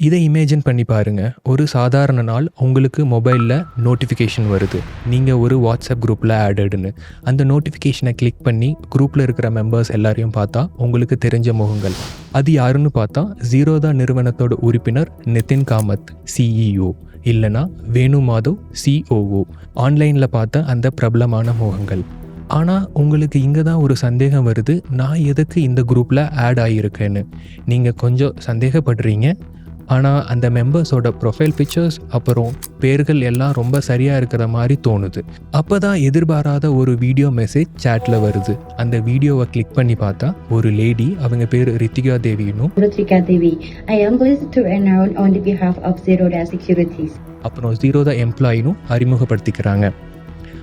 இதை இமேஜின் பண்ணி பாருங்கள் ஒரு சாதாரண நாள் உங்களுக்கு மொபைலில் நோட்டிஃபிகேஷன் வருது. நீங்கள் ஒரு வாட்ஸ்அப் குரூப்பில் ஆடடுன்னு அந்த நோட்டிஃபிகேஷனை கிளிக் பண்ணி குரூப்பில் இருக்கிற மெம்பர்ஸ் எல்லாரையும் பார்த்தா உங்களுக்கு தெரிஞ்ச முகங்கள். அது யாருன்னு பார்த்தா ஜீரோதா நிறுவனத்தோட உறுப்பினர் நிதின் காமத் சிஇஓ இல்லைனா வேணு மாதவ் சிஓஓ ஆன்லைனில் பார்த்த அந்த பிரபலமான முகங்கள். ஆனால் உங்களுக்கு இங்கே தான் ஒரு சந்தேகம் வருது. நான் எதுக்கு இந்த குரூப்பில் ஆட் ஆகியிருக்கேன்னு நீங்கள் கொஞ்சம் சந்தேகப்படுறீங்க. ஆனால் அந்த மெம்பர்ஸோட ப்ரொஃபைல் பிக்சர்ஸ் அப்புறம் பேர்கள் எல்லாம் ரொம்ப சரியாக இருக்கிற மாதிரி தோணுது அப்போ தான் எதிர்பாராத ஒரு வீடியோ மெசேஜ் சேட்டில் வருது அந்த வீடியோவை கிளிக் பண்ணி பார்த்தா ஒரு லேடி அவங்க பேர் Ritika தேவினும் Rutrika Devi. I am pleased to enroll on the behalf of Zerodha Securities. அப்புறம் ஜீரோதா எம்ப்ளாயினும் அறிமுகப்படுத்திக்கிறாங்க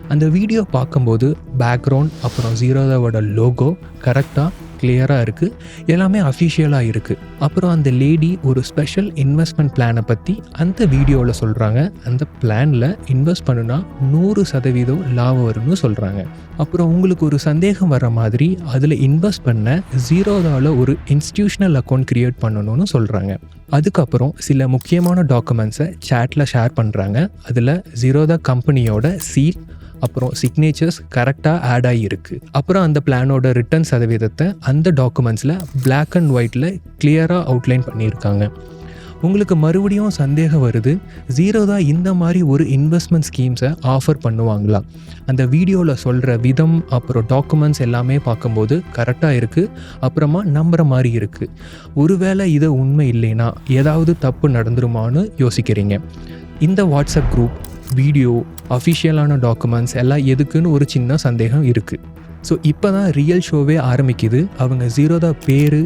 அந்த வீடியோ பார்க்கும்போது பேக்ரவுண்ட் அப்புறம் ஜீரோதாவோட லோகோ கரெக்டாக கிளியராக இருக்குது எல்லாமே அஃபிஷியலாக இருக்குது அப்புறம் அந்த லேடி ஒரு ஸ்பெஷல் இன்வெஸ்ட்மெண்ட் பிளானை பற்றி அந்த வீடியோவில் சொல்கிறாங்க அந்த பிளானில் இன்வெஸ்ட் பண்ணுனா நூறு சதவீதம் லாபம் வரும்னு சொல்கிறாங்க அப்புறம் உங்களுக்கு ஒரு சந்தேகம் வர மாதிரி அதில் இன்வெஸ்ட் பண்ண ஜீரோதாவில் ஒரு இன்ஸ்டியூஷனல் அக்கௌண்ட் க்ரியேட் பண்ணணும்னு சொல்கிறாங்க அதுக்கப்புறம் சில முக்கியமான டாக்குமெண்ட்ஸை சேட்டில் ஷேர் பண்ணுறாங்க அதில் ஜீரோதா கம்பெனியோட சீல் அப்புறம் சிக்னேச்சர்ஸ் கரெக்டாக ஆட் ஆகியிருக்கு. அப்புறம் அந்த பிளானோட ரிட்டர்ன் சதவீதத்தை அந்த டாக்குமெண்ட்ஸில் பிளாக் அண்ட் ஒயிட்டில் கிளியராக அவுட்லைன் பண்ணியிருக்காங்க. உங்களுக்கு மறுபடியும் சந்தேகம் வருது ஜீரோ தான் இந்த மாதிரி ஒரு இன்வெஸ்ட்மெண்ட் ஸ்கீம்ஸை ஆஃபர் பண்ணுவாங்களா? அந்த வீடியோவில் சொல்கிற விதம் அப்புறம் டாக்குமெண்ட்ஸ் எல்லாமே பார்க்கும்போது கரெக்டாக இருக்குது அப்புறமா நம்புகிற மாதிரி இருக்குது ஒருவேளை இது உண்மை இல்லைன்னா ஏதாவது தப்பு நடந்துருமான்னு யோசிக்கிறீங்க. இந்த வாட்ஸ்அப் குரூப் வீடியோ அஃபிஷியலான டாக்குமெண்ட்ஸ் எல்லாம் எதுக்குன்னு ஒரு சின்ன சந்தேகம் இருக்குது ஸோ இப்போ தான் ரியல் ஷோவே ஆரம்பிக்குது. அவங்க ஜீரோதா பேர்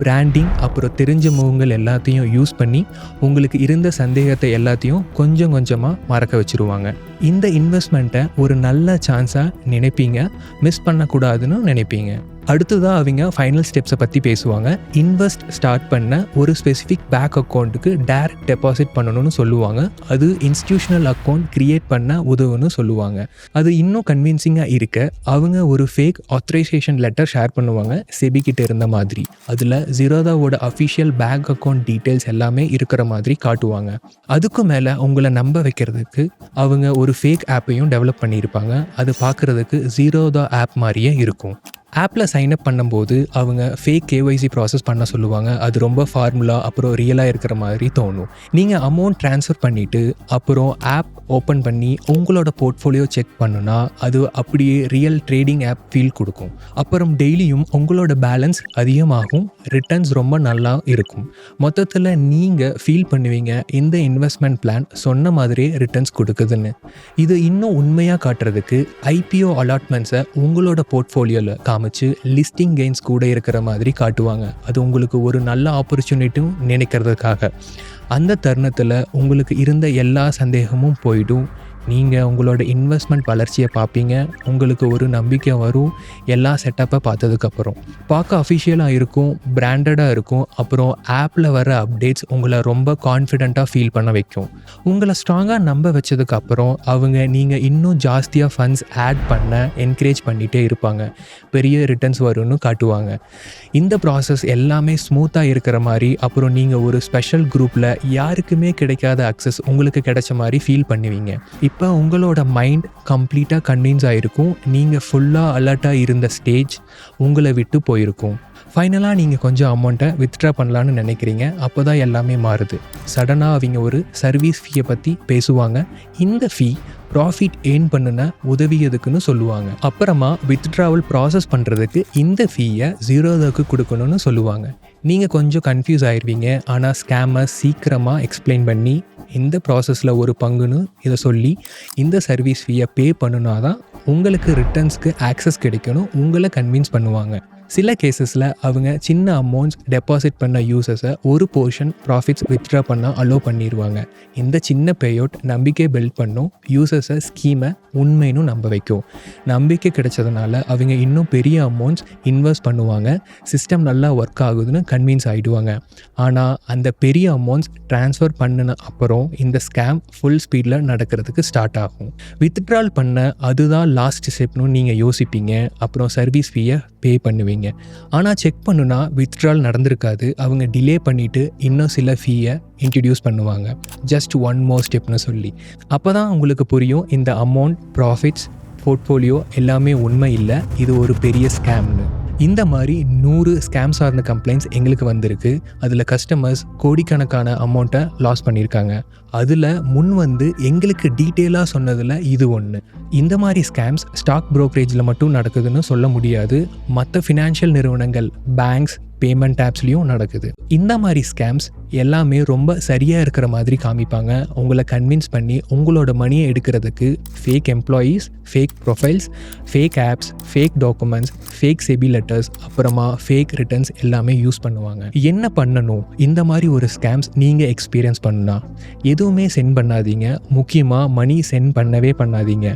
பிராண்டிங் அப்புறம் தெரிஞ்ச முகங்கள் எல்லாத்தையும் யூஸ் பண்ணி உங்களுக்கு இருந்த சந்தேகத்தை எல்லாத்தையும் கொஞ்சம் கொஞ்சமாக மறக்க வச்சுருவாங்க. இந்த இன்வெஸ்ட்மெண்ட்டை ஒரு நல்ல சான்ஸாக நினைப்பீங்க. மிஸ் பண்ணக்கூடாதுன்னு நினைப்பீங்க. அடுத்ததாக அவங்க ஃபைனல் ஸ்டெப்ஸை பற்றி பேசுவாங்க. இன்வெஸ்ட் ஸ்டார்ட் பண்ண ஒரு ஸ்பெசிஃபிக் பேக் அக்கௌண்ட்டுக்கு டேரக்ட் டெபாசிட் பண்ணணும்னு சொல்லுவாங்க. அது இன்ஸ்டியூஷனல் அக்கௌண்ட் க்ரியேட் பண்ண உதவுன்னு சொல்லுவாங்க. அது இன்னும் கன்வின்சிங்காக இருக்க அவங்க ஒரு ஃபேக் ஆத்தரைசேஷன் லெட்டர் ஷேர் பண்ணுவாங்க செபி கிட்ட இருந்த மாதிரி. அதில் ஜீரோதாவோட அஃபிஷியல் பேங்க் அக்கௌண்ட் டீட்டெயில்ஸ் எல்லாமே இருக்கிற மாதிரி காட்டுவாங்க. அதுக்கு மேலே உங்களை நம்ப வைக்கிறதுக்கு அவங்க ஒரு ஃபேக் ஆப்பையும் டெவலப் பண்ணியிருப்பாங்க. அது பார்க்குறதுக்கு ஜீரோதா ஆப் மாதிரியே இருக்கும். ஆப்பில் சைன் அப் பண்ணும்போது அவங்க ஃபேக் கேஒய்சி ப்ராசஸ் பண்ண சொல்லுவாங்க. அது ரொம்ப ஃபார்முலா அப்புறம் ரியலாக இருக்கிற மாதிரி தோணும். நீங்கள் அமௌண்ட் ட்ரான்ஸ்ஃபர் பண்ணிவிட்டு அப்புறம் ஆப் ஓப்பன் பண்ணி உங்களோட போர்ட்ஃபோலியோ செக் பண்ணுனா அது அப்படியே ரியல் ட்ரேடிங் ஆப் ஃபீல் கொடுக்கும். அப்புறம் டெய்லியும் உங்களோட பேலன்ஸ் அதிகமாகும் ரிட்டர்ன்ஸ் ரொம்ப நல்லா இருக்கும். மொத்தத்தில் நீங்கள் ஃபீல் பண்ணுவீங்க இந்த இன்வெஸ்ட்மெண்ட் பிளான் சொன்ன மாதிரியே ரிட்டர்ன்ஸ் கொடுக்குதுன்னு. இது இன்னும் உண்மையாக காட்டுறதுக்கு ஐபிஓ அலாட்மெண்ட்ஸை உங்களோட போர்ட்ஃபோலியோவில் காமிச்சு லிஸ்டிங் கெயின்ஸ் கூட இருக்கிற மாதிரி காட்டுவாங்க. அது உங்களுக்கு ஒரு நல்ல ஆப்பர்ச்சுனிட்டியும் நினைக்கிறதுக்காக. அந்த தருணத்தில் உங்களுக்கு இருந்த எல்லா சந்தேகமும் போயிடும். நீங்கள் உங்களோட இன்வெஸ்ட்மெண்ட் வளர்ச்சியை பார்ப்பீங்க. உங்களுக்கு ஒரு நம்பிக்கை வரும். எல்லா செட்டப்பை பார்த்ததுக்கப்புறம். பார்க்க அஃபிஷியலாக இருக்கும் பிராண்டடாக இருக்கும். அப்புறம் ஆப்பில் வர அப்டேட்ஸ் உங்களை ரொம்ப கான்ஃபிடெண்ட்டாக ஃபீல் பண்ண வைக்கும். உங்களை ஸ்ட்ராங்காக நம்ப வச்சதுக்கப்புறம் அவங்க நீங்கள் இன்னும் ஜாஸ்தியாக ஃபண்ட்ஸ் ஆட் பண்ண என்கரேஜ் பண்ணிகிட்டே இருப்பாங்க. பெரிய ரிட்டர்ன்ஸ் வரும்னு காட்டுவாங்க. இந்த ப்ராசஸ் எல்லாமே ஸ்மூத்தாக இருக்கிற மாதிரி அப்புறம் நீங்கள் ஒரு ஸ்பெஷல் குரூப்பில் யாருக்குமே கிடைக்காத அக்சஸ் உங்களுக்கு கிடைச்ச மாதிரி ஃபீல் பண்ணுவீங்க. இப்போ உங்களோட மைண்ட் கம்ப்ளீட்டாக கன்வின்ஸ் ஆகிருக்கும் நீங்கள் ஃபுல்லாக அலர்ட்டாக இருந்த ஸ்டேஜ் உங்களை விட்டு போயிருக்கும். ஃபைனலாக நீங்கள் கொஞ்சம் அமௌண்ட்டை வித்ட்ரா பண்ணலான்னு நினைக்கிறீங்க. அப்போ தான் எல்லாமே மாறுது. சடனாக அவங்க ஒரு சர்வீஸ் ஃபீயை பற்றி பேசுவாங்க. இந்த ஃபீ ப்ராஃபிட் ஏர்ன் பண்ணுன உதவியதுக்குன்னு சொல்லுவாங்க. அப்புறமா வித்ட்ராவல் ப்ராசஸ் பண்ணுறதுக்கு இந்த ஃபீயை ஜீரோதாக்கு கொடுக்கணும்னு சொல்லுவாங்க. நீங்கள் கொஞ்சம் கன்ஃபியூஸ் ஆயிடுவீங்க ஆனால் ஸ்கேமை சீக்கிரமாக எக்ஸ்பிளைன் பண்ணி இந்த ப்ராசஸில் ஒரு பங்குன்னு இதை சொல்லி இந்த சர்வீஸ் ஃபீயை பே பண்ணுனா தான் உங்களுக்கு ரிட்டர்ன்ஸ்க்கு ஆக்சஸ் கிடைக்கணும். உங்களை கன்வின்ஸ் பண்ணுவாங்க. சில கேசஸில் அவங்க சின்ன அமௌண்ட்ஸ் டெபாசிட் பண்ண யூசர்ஸை ஒரு போர்ஷன் ப்ராஃபிட்ஸ் வித்ட்ரா பண்ண அலோவ் பண்ணிடுவாங்க இந்த சின்ன பேயோட் நம்பிக்கை பில்ட் பண்ணும் யூசர்ஸை ஸ்கீமை உண்மைன்னு நம்ப வைக்கும். நம்பிக்கை கிடைச்சதுனால அவங்க இன்னும் பெரிய அமௌண்ட்ஸ் இன்வெஸ்ட் பண்ணுவாங்க. சிஸ்டம் நல்லா ஒர்க் ஆகுதுன்னு கன்வின்ஸ் ஆகிடுவாங்க ஆனால் அந்த பெரிய அமௌண்ட்ஸ் ட்ரான்ஸ்ஃபர் பண்ணின அப்புறம் இந்த ஸ்கேம் ஃபுல் ஸ்பீடில் நடக்கிறதுக்கு ஸ்டார்ட் ஆகும். வித்ட்ரால் பண்ண அதுதான் லாஸ்ட் ஸ்டெப்னு நீங்கள் யோசிப்பீங்க. அப்புறம் சர்வீஸ் ஃபீயை பே பண்ணுவீங்க. பண்ணுவீங்க ஆனால் செக் பண்ணுனா வித்ட்ரால் நடந்திருக்காது. அவங்க டிலே பண்ணிவிட்டு இன்னும் சில ஃபீயை இன்ட்ரடியூஸ் பண்ணுவாங்க. ஜஸ்ட் ஒன் மோர் ஸ்டெப்னு சொல்லி. அப்போ தான் உங்களுக்கு புரியும் இந்த அமௌண்ட் ப்ராஃபிட்ஸ் போர்ட்ஃபோலியோ எல்லாமே உண்மை இல்லை இது ஒரு பெரிய ஸ்கேம்னு இந்த மாதிரி நூறு ஸ்கேம் சார்ந்த கம்ப்ளைண்ட்ஸ் எங்களுக்கு வந்திருக்கு. அதில் கஸ்டமர்ஸ் கோடிக்கணக்கான அமௌண்ட்டை லாஸ் பண்ணியிருக்காங்க அதில் முன் வந்து எங்களுக்கு டீட்டெயிலாக சொன்னதில் இது ஒன்று இந்த மாதிரி ஸ்கேம்ஸ் ஸ்டாக் ப்ரோக்கரேஜில் மட்டும் நடக்குதுன்னு சொல்ல முடியாது. மற்ற ஃபினான்ஷியல் நிறுவனங்கள் பேங்க்ஸ் பேமெண்ட் ஆப்ஸ்லேயும் நடக்குது. இந்த மாதிரி ஸ்கேம்ஸ் எல்லாமே ரொம்ப சரியாக இருக்கிற மாதிரி காமிப்பாங்க. உங்களை கன்வின்ஸ் பண்ணி உங்களோட மணியை எடுக்கிறதுக்கு fake employees fake profiles fake apps fake documents fake SEBI letters அப்புறமா ஃபேக் ரிட்டர்ன்ஸ் எல்லாமே யூஸ் பண்ணுவாங்க. என்ன பண்ணணும்? இந்த மாதிரி ஒரு ஸ்கேம்ஸ் நீங்கள் எக்ஸ்பீரியன்ஸ் பண்ணுனா எதுவுமே சென்ட் பண்ணாதீங்க. முக்கியமாக மணி சென்ட் பண்ணவே பண்ணாதீங்க.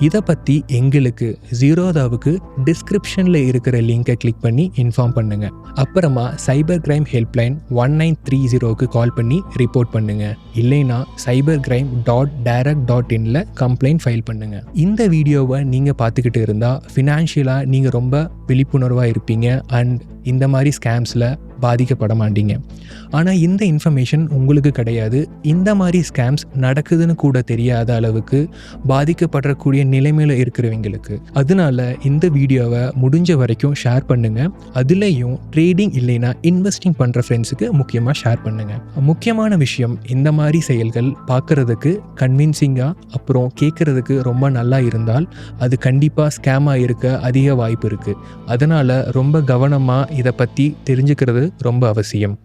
இதை பற்றி எங்களுக்கு ஜீரோதாவுக்கு டிஸ்கிரிப்ஷனில் இருக்கிற லிங்கை கிளிக் பண்ணி இன்ஃபார்ம் பண்ணுங்கள் அப்புறமா cyber crime helpline one nine three zero பியூரோவுக்கு call பண்ணி ரிப்போர்ட் பண்ணுங்க. இல்லைனா cyber crime dot direct dot இன்ல complaint file பண்ணுங்க. இந்த வீடியோவை நீங்கள் பார்த்துக்கிட்டு இருந்தால் ஃபினான்ஷியலாக நீங்கள் ரொம்ப விழிப்புணர்வாக இருப்பீங்க. அண்ட் இந்த மாதிரி ஸ்கேம்ஸில் பாதிக்கப்பட மாட்டீங்க ஆனால் இந்த இன்ஃபர்மேஷன் உங்களுக்கு கிடையாது. இந்த மாதிரி ஸ்கேம்ஸ் நடக்குதுன்னு கூட தெரியாத அளவுக்கு பாதிக்கப்படக்கூடிய நிலைமையில் இருக்கிறவங்களுக்கு. அதனால இந்த வீடியோவை முடிஞ்ச வரைக்கும் ஷேர் பண்ணுங்கள் அதுலேயும் ட்ரேடிங் இல்லைன்னா இன்வெஸ்டிங் பண்ணுற ஃப்ரெண்ட்ஸுக்கு முக்கியமாக ஷேர் பண்ணுங்கள் முக்கியமான விஷயம் இந்த மாதிரி செயல்கள் பார்க்குறதுக்கு கன்வின்சிங்காக அப்புறம் கேட்குறதுக்கு ரொம்ப நல்லா இருந்தால் அது கண்டிப்பாக ஸ்கேமாக இருக்க அதிக வாய்ப்பு இருக்குது அதனால் ரொம்ப கவனமாக இதை பற்றி தெரிஞ்சுக்கிறது ரொம்ப அவசியம்.